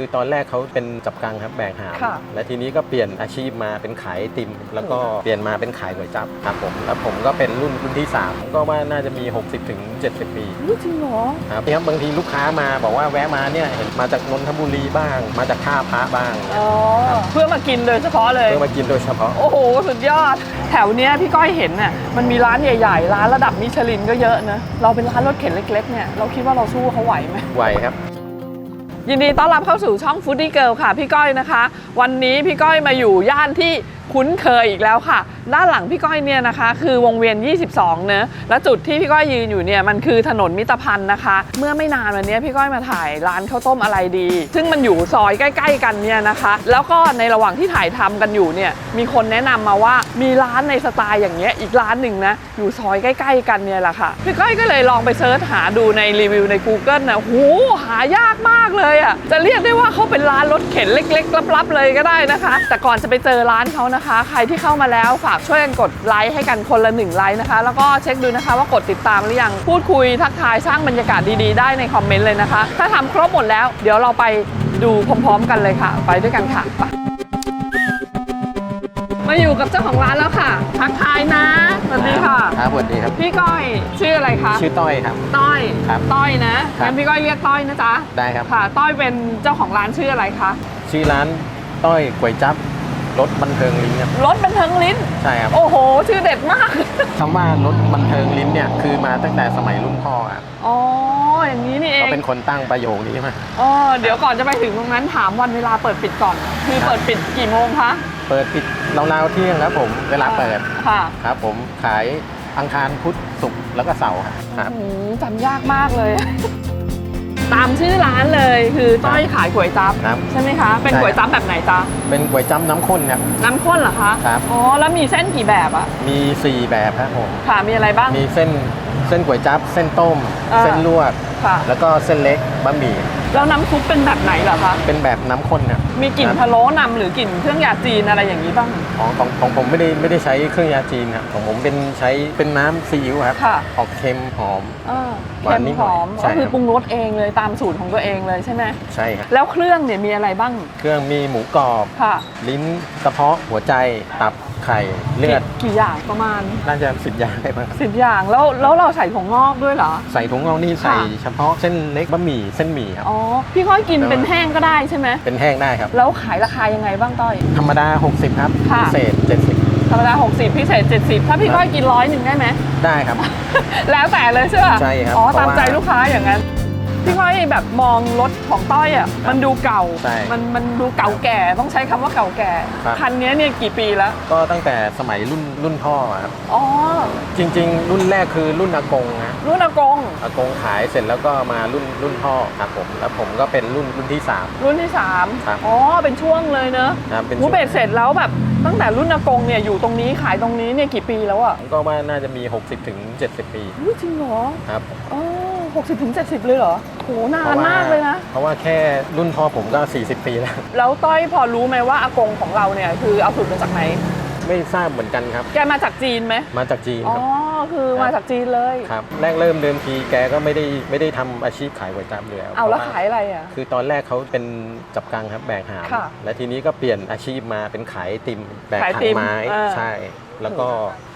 คือตอนแรกเขาเป็นจับกังครับแบกหาม ค่ะ และทีนี้ก็เปลี่ยนอาชีพมาเป็นขายไอติม แล้วก็เปลี่ยนมาเป็นขายก๋วยจั๊บครับผมแล้วผมก็เป็นรุ่นรุ่นที่3ก็ว่าน่าจะมี 60ถึง70 ปีรู้จริงเหรอ ครับครับบางทีลูกค้ามาบอกว่าแวะมาเนี่ยเห็นมาจากนนทบุรีบ้าง มาจากท่าพระบ้างอ๋อ เพื่อมากินโดยเฉพาะเลย เพื่อมากินโดยเฉพาะ โอ้โห สุดยอด แถวเนี้ยพี่ก้อยเห็นน่ะมันมีร้านใหญ่ๆ ร้านระดับมิชลินก็เยอะนะ เราเป็นร้านรถเข็นเล็กๆเนี่ยเราคิดว่าเราสู้เขาไหวไหม ไหวครับ ยินดีต้อนรับเข้าสู่ช่องฟู้ดี้เกิลค่ะ พี่ก้อยนะคะ วันนี้พี่ก้อยมาอยู่ย่านที่ คุ้นเคยอีกแล้วค่ะ ด้านหลังพี่ก้อยเนี่ยนะคะ คือวงเวียน 22 เนอะและจุดที่พี่ก้อยยืนอยู่เนี่ยมันคือถนนมิตรพันธ์นะคะ เมื่อไม่นานวันนี้พี่ก้อยมาถ่ายร้านข้าวต้มอะไรดี ซึ่งมันอยู่ซอยใกล้ ๆ กันเนี่ยนะคะ แล้วก็ในระหว่างที่ถ่ายทำกันอยู่เนี่ยมีคนแนะนำมาว่ามีร้านในสไตล์อย่างเงี้ยอีกร้านหนึ่งนะอยู่ซอยใกล้ ๆ กันเนี่ยแหละค่ะพี่ก้อยก็เลยลองไปเซิร์ชหาดูในรีวิวใน Google นะหูหายากมากเลยอะจะเรียกได้ว่าเขาเป็นร้านรถเข็นเล็ก ๆ ลับๆเลยก็ได้นะคะ แต่ก่อนจะไปเจอร้านเขานะคะ ใครที่เข้ามาแล้วฝากช่วยกันกดไลค์ให้กันคนละหนึ่งไลค์นะคะ แล้วก็เช็คดูนะคะว่ากดติดตามหรือยังพูดคุยทักทายสร้างบรรยากาศดีๆ ได้ในคอมเมนต์เลยนะคะ ถ้าทำครบหมดแล้ว เดี๋ยวเราไปดูพร้อมๆ กันเลยค่ะ ไปด้วยกันค่ะไปมาอยู่กับเจ้าของร้านแล้วค่ะ ทักทายนะ สวัสดีค่ะ ครับ สวัสดีครับ พี่ก้อย ชื่ออะไรคะ ชื่อต้อยครับ ต้อย ครับ ต้อยนะครับงั้นพี่ก้อยเรียกต้อยนะจ๊ะ ได้ครับ ค่ะ ต้อยเป็นเจ้าของร้านชื่ออะไรคะ ชื่อร้านต้อยก๋วยจั๊บ รถบันเทิงลิ้นครับรถบันเทิงลิ้น ใช่ครับโอ้โห ชื่อเด็ดมากคำว่ารถบันเทิงลิ้นเนี่ยคือมาตั้งแต่สมัยรุ่นพ่อครับอ๋ออย่างนี้นี่เอเขางเป็นคนตั้งประโยคนี้มาอ๋อเดี๋ยวก่อนจะไปถึงตรงนั้นถามวันเวลาเปิดปิดก่อน คือเปิดปิดกี่โมงคะเปิดปิดราวๆเที่ยงครับผมเวลาเปิดค่ะครับผมขายอังคารพุธศุกร์แล้วก็เสาร์ครับอืมจำยากมากเลย ตามชื่อร้านเลยคือต้อยขายก๋วยจั๊บครับใช่ไหมคะ เป็นใช่ ก๋วยจั๊บแบบไหนจ๊ะเป็นก๋วยจั๊บน้ำข้นครับ น้ำข้นเหรอคะครับ อ๋อแล้วมีเส้นกี่แบบอะมี 4 แบบครับผม ค่ะมีอะไรบ้าง มีเส้นเส้นก๋วยจั๊บเส้นต้ม อ่า เส้นลวก ค่ะ แล้วก็เส้นเล็กบะหมี่ แล้วน้ำซุปเป็นแบบไหนเหรอคะ เป็นแบบน้ำข้นครับมีกลิ่นครับพะโล้นำหรือกลิ่นเครื่องยาจีนอะไรอย่างนี้บ้าง ของของของผมไม่ได้ไม่ได้ใช้เครื่องยาจีนครับของผมเป็นใช้เป็นน้ำซีอิ๊วครับค่ะ ออกเค็มหอม เออหวาเค็นมนิดหหน่อยอม ใช่ก็คือครับ ปรุงรสเองเลยตามสูตรของตัวเองเลยใช่ไหมใช่ครับ แล้วเครื่องเนี่ยมีอะไรบ้าง เครื่องมีหมูกรอบ ค่ะ ลิ้นกระเพาะหัวใจตับ ไข่เลือดกี่กี่อย่างประมาณ น่าจะสิบอย่างได้มั้งครับสิบอย่างแล้วแล้วเราใส่ถั่วงอกด้วยเหรอ ใส่ถุงงอกนี่ใส่เฉพาะเส้นเล็กบะหมี่เส้นหมี่ครับ อ๋อ พี่ค่อยกินแล้วเป็นแห้งก็ได้ใช่ไหมเป็นแห้งได้ครับ แล้วขายราคายังไงบ้างต้อย ธรรมดา 60 ครับค่ะพิเศษ 70 ธรรมดา 60 พิเศษ 70 ถ้าพี่ครับค่อยกินร้อยหนึ่งได้ไหม ได้ครับ แล้วแต่เลยใช่ป่ะใช่ครับ อ๋อเพตาราะมว่าใจลูกค้าอย่างนั้น พี่ค่อยแบบมองรถของต้อยอะมันดูเก่า ใช่มันมันดูเก่าแก่ต้องใช้คำว่าเก่าแก่ครับ คันนี้เนี่ยกี่ปีแล้วก็ตั้งแต่สมัยรุ่นรุ่นพ่อครับ อ๋อจริง ๆ รุ่นแรกคือรุ่นอากงนะรุ่นอากงอากงขายเสร็จแล้วก็มารุ่นรุ่นพ่อครับผม แล้วผมก็เป็นรุ่นรุ่นที่ 3 รุ่นที่3ครับอ๋อเป็นช่วงเลยเนอะครับเป็นหูช่วงเบ็ดเสร็จแล้วแบบตั้งแต่รุ่นอากงเนี่ยอยู่ตรงนี้ขายตรงนี้เนี่ยกี่ปีแล้วอะผมก็ว่าน่าจะมี 60ถึง70 ปีอุ๊ยจริงเหรอครับ อ๋อหกสิบถึงเจ็ดสิบเลยเหรอ โหนาเพนราะว่มากเลยนะ เพราะว่าแค่รุ่นพ่อผมก็ 40 ปีแล้ว แล้วต้อยพอรู้ไหมว่าอากงของเราเนี่ยคือเอาสูตรมาจากไหน ไม่ทราบเหมือนกันครับ แกมาจากจีนไหม มาจากจีนอ๋อ ครับคือมาจากจีนเลย ครับแรกเริ่มเดิมทีแกก็ไม่ได้ไม่ได้ทำอาชีพขายก๋วยจั๊บอยู่แล้วเอาแล้วพระขายอะไรอะ คือตอนแรกเขาเป็นจับกังครับแบกหาม ค่ะและทีนี้ก็เปลี่ยนอาชีพมาเป็นขายไอติมแบกขายถัติงมไม้ เออ ใช่ แล้วก็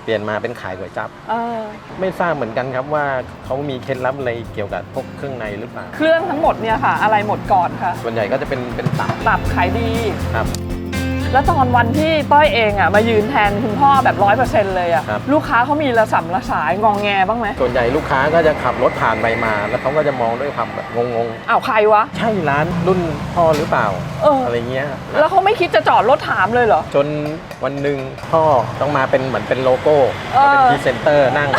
เปลี่ยนมาเป็นขายก๋วยจั๊บเออไม่ทราบเหมือนกันครับว่าเขามีเคล็ดลับอะไรเกี่ยวกับพวกเครื่องในหรือเปล่า เครื่องทั้งหมดเนี่ยค่ะ อะไรหมดก่อนค่ะส่วนใหญ่ก็จะเป็นเป็นตับตับขายดีครับ แล้วตอนวันที่ต้อยเองอะมายืนแทนคุณพ่อแบบร้อยเปอร์เซ็นต์เลยอะครับ ลูกค้าเขามีระสำระสายงองแงบ้างไหมส่วนใหญ่ลูกค้าก็จะขับรถผ่านไปมา แล้วเขาก็จะมองด้วยความแบบงงอ้าวใครวะ ๆ ใช่ร้านรุ่นพ่อหรือเปล่า เอออ อะไรเงี้ย แล้วเขาไม่คิดจะจอดรถถามเลยเหรอ จนวันหนึ่งพ่อต้องมาเป็นเหมือนเป็นโลโก้เออ เป็นพรีเซนเตอร์นั่ง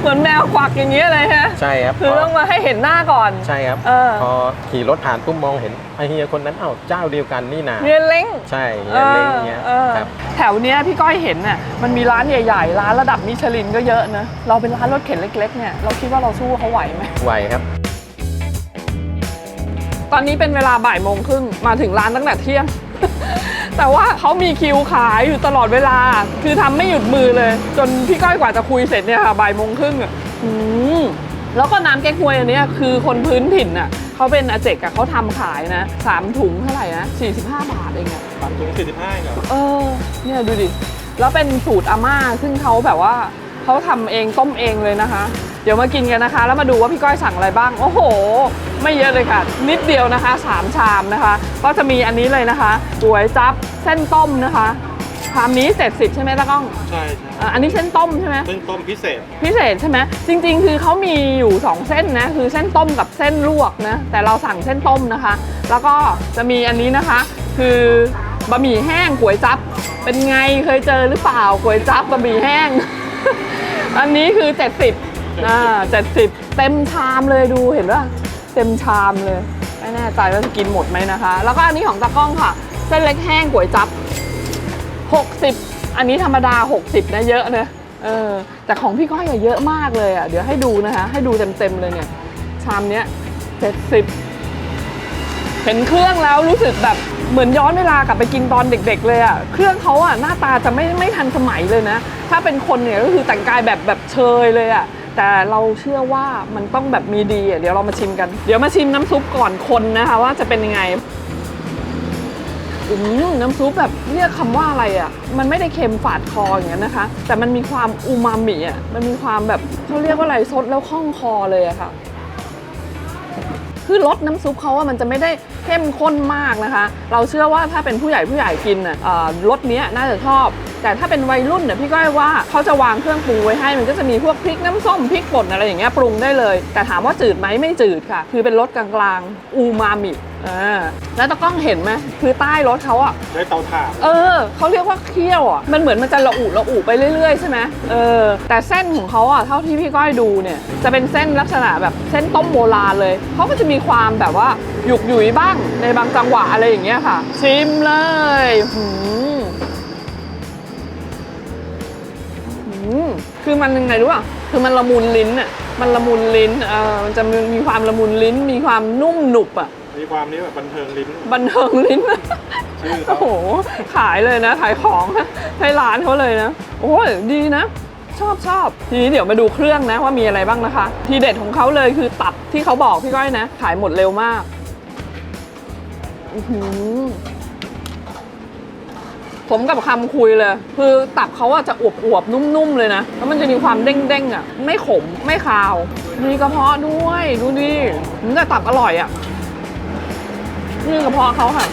เหมือนแมวควักอย่างเงี้ยเลยฮะใช่ครับคือต้องมาให้เห็นหน้าก่อน ใช่ครับ เออ พอขี่รถผ่านปุ๊บมองเห็นไอเฮียคนนั้นเอ้าเจ้าเดียวกันนี่นา เรียนเล้ง ใช่เฮียเล้งเงี้ยเออครับ แถวเนี้ยพี่ก้อยเห็นน่ะมันมีร้านใหญ่ๆ ร้านระดับมิชลินก็เยอะนะ เราเป็นร้านรถเข็นเล็กๆเนี่ยเราคิดว่าเราสู้เขาไหวไหม ไหวครับ ตอนนี้เป็นเวลาบ่ายโมงครึ่งมาถึงร้านตั้งแต่เที่ยง แต่ว่าเขามีคิวขายอยู่ตลอดเวลา คือทำไม่หยุดมือเลย จนพี่ก้อยกว่าจะคุยเสร็จเนี่ยค่ะบ่ายโมงครึ่งอะอืมแล้วก็น้ำแกงฮวยอันเนี้ยคือคนพื้นถิ่นน่ะเขาเป็นอาเจกอะเขาทำขายนะสามถุงเท่าไหร่นะ45 บาทเองอะสาม ถุงสี่สิบห้าเหรอเออเนี่ยดูดิ แล้วเป็นสูตรอาม่าซึ่งเขาแบบว่าเขาทำเองต้มเองเลยนะคะ เดี๋ยวมากินกันนะคะ แล้วมาดูว่าพี่ก้อยสั่งอะไรบ้าง โอ้โห ไม่เยอะเลยค่ะ นิดเดียวนะคะ3ชามนะคะ ก็จะมีอันนี้เลยนะคะก๋วยจั๊บเส้นต้มนะคะชามนี้70ใช่ไหมตะก้องใช่ใช่อะอันนี้เส้นต้มใช่ไหม เส้นต้มพิเศษ พิเศษใช่ไหมจริงๆ คือเขามีอยู่ 2 เส้นนะ คือเส้นต้มกับเส้นลวกนะ แต่เราสั่งเส้นต้มนะคะ แล้วก็จะมีอันนี้นะคะ คือ บะหมี่แห้งก๋วยจั๊บเป็นไงเคยเจอหรือเปล่าก๋วยจั๊บบะหมี่แห้ง อันนี้คือ 70อ่า70 เต็มชามเลยดูเห็นป่ะเต็มชามเลย ไม่แน่ใจว่าจะกินหมดไหมนะคะ แล้วก็อันนี้ของตากล้องค่ะ เส้นเล็กแห้งก๋วยจั๊บ60 อันนี้ธรรมดา 60 นะเยอะนะเออแต่ของพี่ก้อยอะเยอะมากเลยอะเดี๋ยวให้ดูนะคะ ให้ดูเต็มๆเลยเนี่ย ชามเนี้ย70 เห็นเครื่องแล้วรู้สึกแบบเหมือนย้อนเวลากลับไปกินตอนเด็ก ๆ เลยอะเครื่องเขาอะหน้าตาจะไม่ไม่ทันสมัยเลยนะ ถ้าเป็นคนเนี่ยก็คือแต่งกายแบบแบบเชยเลยอะแต่เราเชื่อว่ามันต้องแบบมีดีอะเดี๋ยวเรามาชิมกัน เดี๋ยวมาชิมน้ำซุปก่อนคนนะคะว่าจะเป็นยังไงอืมน้ำซุปแบบเรียกคำว่าอะไรอะ มันไม่ได้เค็มฝาดคออย่างนั้นนะคะ แต่มันมีความอูมามิอะ มันมีความแบบเขาเรียกว่าอะไรซดแล้วคล่องคอเลยอะค่ะ คือรสน้ำซุปเขาว่ามันจะไม่ได้เข้มข้นมากนะคะ เราเชื่อว่าถ้าเป็นผู้ใหญ่ผู้ใหญ่กินอะรสเนี้ยน่าจะชอบ แต่ถ้าเป็นวัยรุ่นเนี่ยพี่ก้อยว่าเขาจะวางเครื่องปรุงไว้ให้มันก็จะมีพวกพริกน้ำส้มพริกป่นอะไรอย่างเงี้ยปรุงได้เลย แต่ถามว่าจืดไหมไม่จืดค่ะ คือเป็นรสกลางๆอูมามิอ่าแล้วตะกล้องเห็นไหมคือใต้รถเขาอะได้เตาถ่านเออเขาเรียกว่าเคี่ยวอะมันเหมือนมันจะระอุระอุไปเรื่อยๆใช่ไหมเออแต่เส้นของเขาอะเท่าที่พี่ก้อยดูเนี่ยจะเป็นเส้นลักษณะแบบเส้นต้มโบราณเลยเขาก็จะมีความแบบว่าหยุกหยุยบ้างในบางจังหวะอะไรอย่างเงี้ยค่ะ ชิมเลยหืม คือมันยังไงรู้ป่ะคือมันละมุนลิ้นอะมันละมุนลิ้นเออมันจะมีความละมุนลิ้น มีความนุ่มหนุบอะมีความนี้แบบบันเทิงลิ้น บันเทิงลิ้นชื่อโอ้เขาโหขายเลยนะขายของให้ร้านเขาเลยนะโอ้ยดีนะชอบชอบทีนี้เดี๋ยวมาดูเครื่องนะว่ามีอะไรบ้างนะคะ ทีเด็ดของเขาเลยคือตับที่เขาบอกพี่ก้อยนะ ขายหมดเร็วมาก อื้อหือ ผมกับคำคุยเลย คือตับเขาอะจะอวบอวบๆนุ่มๆเลยนะ แล้วมันจะมีความเด้งๆอะไม่ขมไม่คาว มีกระเพาะด้วยดูดิมันแต่ตับอร่อยอะนี่กระเพาะเขาค่ะ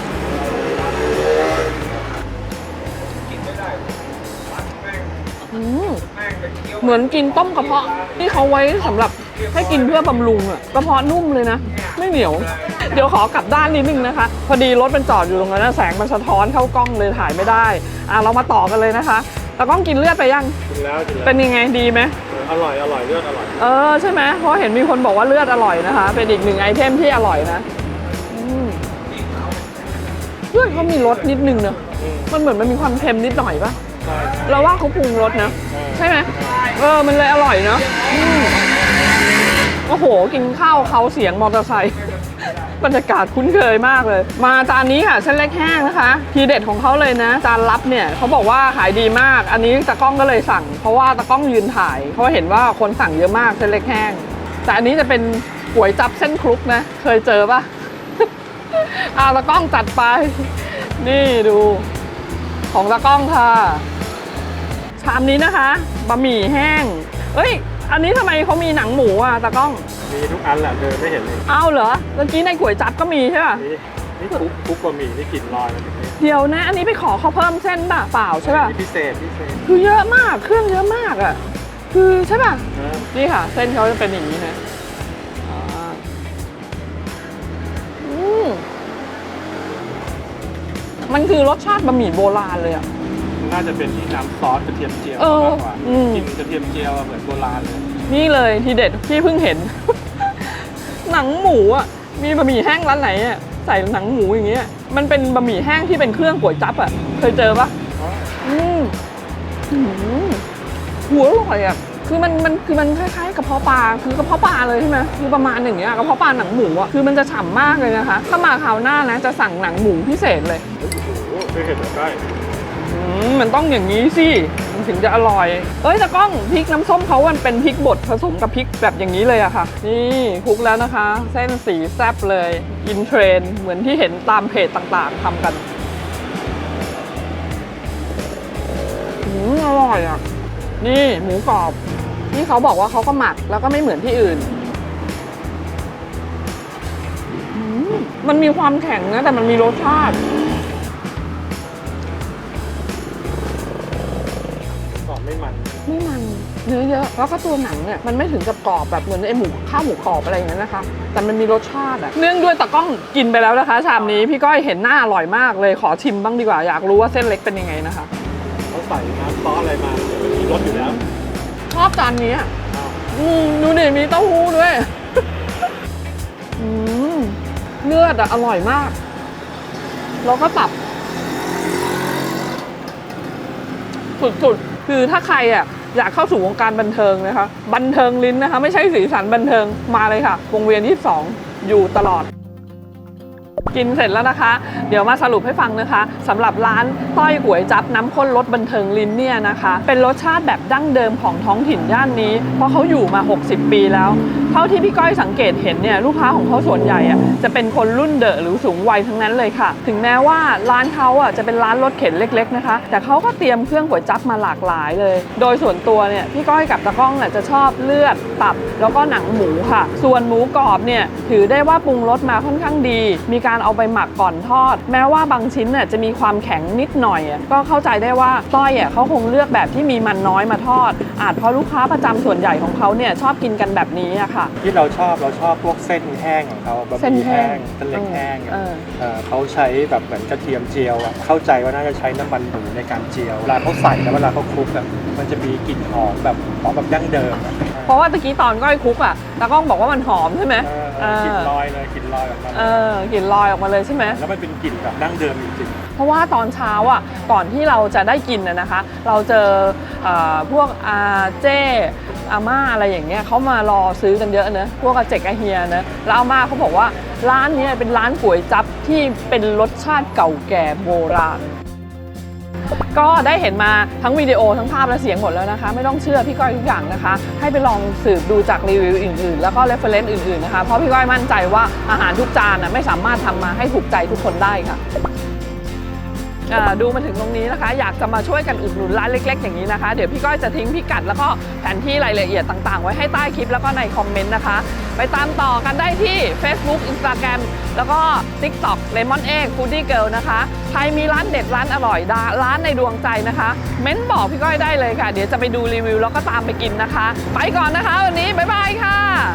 เหมือนกินต้มกระเพาะที่เขาไว้สำหรับให้กินเพื่อบำรุงอะกระเพาะนุ่มเลยนะ ไม่เหนียว เดี๋ยวขอกลับด้านนิดนึงนะคะ พอดีรถมันจอดอยู่ตรงนั้นนะแสงมันสะท้อนเข้ากล้องเลยถ่ายไม่ได้อะเรามาต่อกันเลยนะคะตากล้องกินเลือดไปยังกินแล้วกินแล้วเป็นยังไงดีไหมอร่อยอร่อยเลือดอร่อย เออใช่ไหมเพราะเห็นมีคนบอกว่าเลือดอร่อยนะคะ เป็นอีกหนึ่งไอเทมที่อร่อยนะอืมเลือดเขามีรสนิดนึงเนอะอืมมันเหมือนมันมีความเค็มนิดหน่อยปะใช่ใช่เราว่าเขาปรุงรสนะเออใช่ไหมเออมันเลยอร่อยเนาะอืมโอ้โห กินข้าวเขาเสียงมอเตอร์ไซค์ บรรยากาศคุ้นเคยมากเลย มาจานนี้ค่ะเส้นเล็กแห้งนะคะ ทีเด็ดของเขาเลยนะ จานรับเนี่ยเขาบอกว่าขายดีมาก อันนี้ตะกล้องก็เลยสั่ง เพราะว่าตะกล้องยืนถ่ายเพราะเห็นว่าคนสั่งเยอะมากเส้นเล็กแห้ง แต่อันนี้จะเป็นก๋วยจับเส้นคลุกนะ เคยเจอปะอาตะกล้องจัดไป นี่ดู ของตะกล้องค่ะ ชามนี้นะคะบะหมี่แห้ง เอ้ย นนี้ทำไมเขามีหนังหมูอะตากล้อง มีทุกอันแหละเดินไม่เห็นเลยเอาเหรอเมื่อกี้ในก๋วยจั๊บก็มีใช่ป่ะนี่นี่คุกคุกบะหมี่นี่กลิ่นลอยมาถึงนี่เดี๋ยวนะ อันนี้ไปขอเขาเพิ่มเส้นป่ะเปล่าใช่ป่ะนี่พิเศษพิเศษคือเยอะมากเครื่องเยอะมากอะคือใช่ป่ะนะนี่ค่ะ เส้นเขาจะเป็นอย่างนี้นะอ่าอืมมันคือรสชาติบะหมี่โบราณเลยอะ น่าจะเป็นที่น้ำซอสกระเทียมเจียวเออมากกว่าอืมกินกระเทียมเจียวอะเหมือนโบราณเลย นี่เลยทีเด็ดพี่เพิ่งเห็น หนังหมูอะมีบะหมี่แห้งร้านไหนอะใส่หนังหมูอย่างเงี้ยมันเป็นบะหมี่แห้งที่เป็นเครื่องก๋วยจั๊บอะเคยเจอปะอืมอืมหัวอร่อยอะคือมันมันคือมันคล้ายๆกระเพาะปลาคือกระเพาะปลาเลยใช่ไหมคือประมาณอย่างเงี้ยกระเพาะปลาหนังหมูอะคือมันจะฉ่ำมากเลยนะคะ ถ้ามาคราวหน้านะจะสั่งหนังหมูพิเศษเลยโอ้โหเคยเห็นแบบใกล้อื มมันต้องอย่างนี้สิมันถึงจะอร่อย เอ้ยตะกล้องพริกน้ำส้มเขามันเป็นพริกบดผสมกับพริกแบบอย่างนี้เลยอะค่ะ นี่คลุกแล้วนะคะ เส้นสีแซบเลยอินเทรนเหมือนที่เห็นตามเพจต่างๆทำกันอืมอร่อยอะนี่หมูกรอบที่เขาบอกว่าเขาก็หมักแล้วก็ไม่เหมือนที่อื่นมันมีความแข็งนะแต่มันมีรสชาติ ไม่มันเนื้อเยอะแล้วก็ตัวหนังเนี่ยมันไม่ถึงกับกรอบแบบเหมือนไอหมูข้าวหมูกรอบอะไรอย่างนั้นนะคะ แต่มันมีรสชาติอะเนื่องด้วยตะกล้องกินไปแล้วนะคะชามนี้พี่ก้อยเห็นหน้าอร่อยมากเลยขอชิมบ้างดีกว่าอยากรู้ว่าเส้นเล็กเป็นยังไงนะคะเขาใส่น้ำซอสอะไรมาเดี๋ยวมันมีรสอยู่แล้วชอบจานนี้อะอ้าวอืมดูดิมีเต้าหู้ด้วยอืมเลือดอะอร่อยมากแล้วก็ตับสุดๆคือถ้าใครอะ อยากเข้าสู่วงการบันเทิงนะคะ บันเทิงลิ้นนะคะ ไม่ใช่สีสันบันเทิงมาเลยค่ะ วงเวียนที่2อยู่ตลอด กินเสร็จแล้วนะคะ เดี๋ยวมาสรุปให้ฟังนะคะสำหรับร้านต้อยก๋วยจับน้ำข้นรสบันเทิงลิ้นเนี่ยนะคะ เป็นรสชาติแบบดั้งเดิมของท้องถิ่นย่านนี้ เพราะเขาอยู่มา 60 ปีแล้ว เท่าที่พี่ก้อยสังเกตเห็นเนี่ยลูกค้าของเขาส่วนใหญ่อะจะเป็นคนรุ่นเดอะหรือสูงวัยทั้งนั้นเลยค่ะ ถึงแม้ว่าร้านเขาอะจะเป็นร้านรถเข็นเล็ก ๆนะคะ แต่เขาก็เตรียมเครื่องก๋วยจับมาหลากหลายเลย โดยส่วนตัวเนี่ยพี่ก้อยกับตะก้องเนี่ยจะชอบเลือดตับแล้วก็หนังหมูค่ะ ส่วนหมูกรอบเนี่ยถือได้ว่าปรุงรสมาค่อนข้างดี มีการเอาไปหมักก่อนทอด แม้ว่าบางชิ้นเนี่ยจะมีความแข็งนิดหน่อยอะก็เข้าใจได้ว่าต้อยอะเขาคงเลือกแบบที่มีมันน้อยมาทอด อาจเพราะลูกค้าประจำส่วนใหญ่ของเขาเนี่ยชอบกินกันแบบนี้อะค่ะ ที่เราชอบเราชอบพวกเส้นแห้งของเขาบะหเส้นมี่แห้แห้งงเส้นเล็กแห้งอะเออเอ่อเขาใช้แบบเหมือนกระเทียมเจียวอะเข้าใจว่าน่าจะใช้น้ำมันหมูในการเจียวเวลาเขาใส่แล้วเวลาเขาคลุกแบบมันจะมีกลิ่นหอมแบบหอมแบบดั้งเดิมอะเพราะว่าตะกี้ตอนก้อยคลุกอะตากล้องบอกว่ามันหอมใช่ไหม เออเออกลิ่นลอยเลยกลิ่นลอยออกมาเออกลิ่นลอยออกมาเลยใช่ไหม แล้วมันเป็นกลิ่นแบบดั้งเดิมจริงเพราะว่าตอนเช้าอะก่อนที่เราจะได้กินนะนะคะ เราเจอเอ่อพวกอาเจ้อาม่าอะไรอย่างเงี้ยเขามารอซื้อกันเยอะนะพวกอาเจกอาเฮียนะแล้วอาม่าเขาบอกว่าร้านเนี้ยเป็นร้านก๋วยจั๊บที่เป็นรสชาติเก่าแก่โบราณ ก็ได้เห็นมาทั้งวิดีโอทั้งภาพและเสียงหมดแล้วนะคะ ไม่ต้องเชื่อพี่ก้อยทุกอย่างนะคะ ให้ไปลองสืบดูจากรีวิวอื่นๆ แล้วก็เรฟเฟรนซ์อื่นๆนะคะเพราะพี่ก้อยมั่นใจว่าอาหารทุกจานน่ะไม่สามารถทำมาให้ถูกใจทุกคนได้ค่ะ ดูมาถึงตรงนี้นะคะ อยากจะมาช่วยกันอุดหนุนร้านเล็ก ๆ อย่างนี้นะคะ เดี๋ยวพี่ก้อยจะทิ้งพิกัดแล้วก็แผนที่รายละเอียดต่างๆ ไว้ให้ใต้คลิปแล้วก็ในคอมเมนต์นะคะ ไปตามต่อกันได้ที่ Facebook Instagram แล้วก็ TikTok Lemon Egg Foodie Girl นะคะ ใครมีร้านเด็ดร้านอร่อยร้านในดวงใจนะคะ เม้นบอกพี่ก้อยได้เลยค่ะ เดี๋ยวจะไปดูรีวิวแล้วก็ตามไปกินนะคะ ไปก่อนนะคะ วันนี้บ๊ายบายค่ะ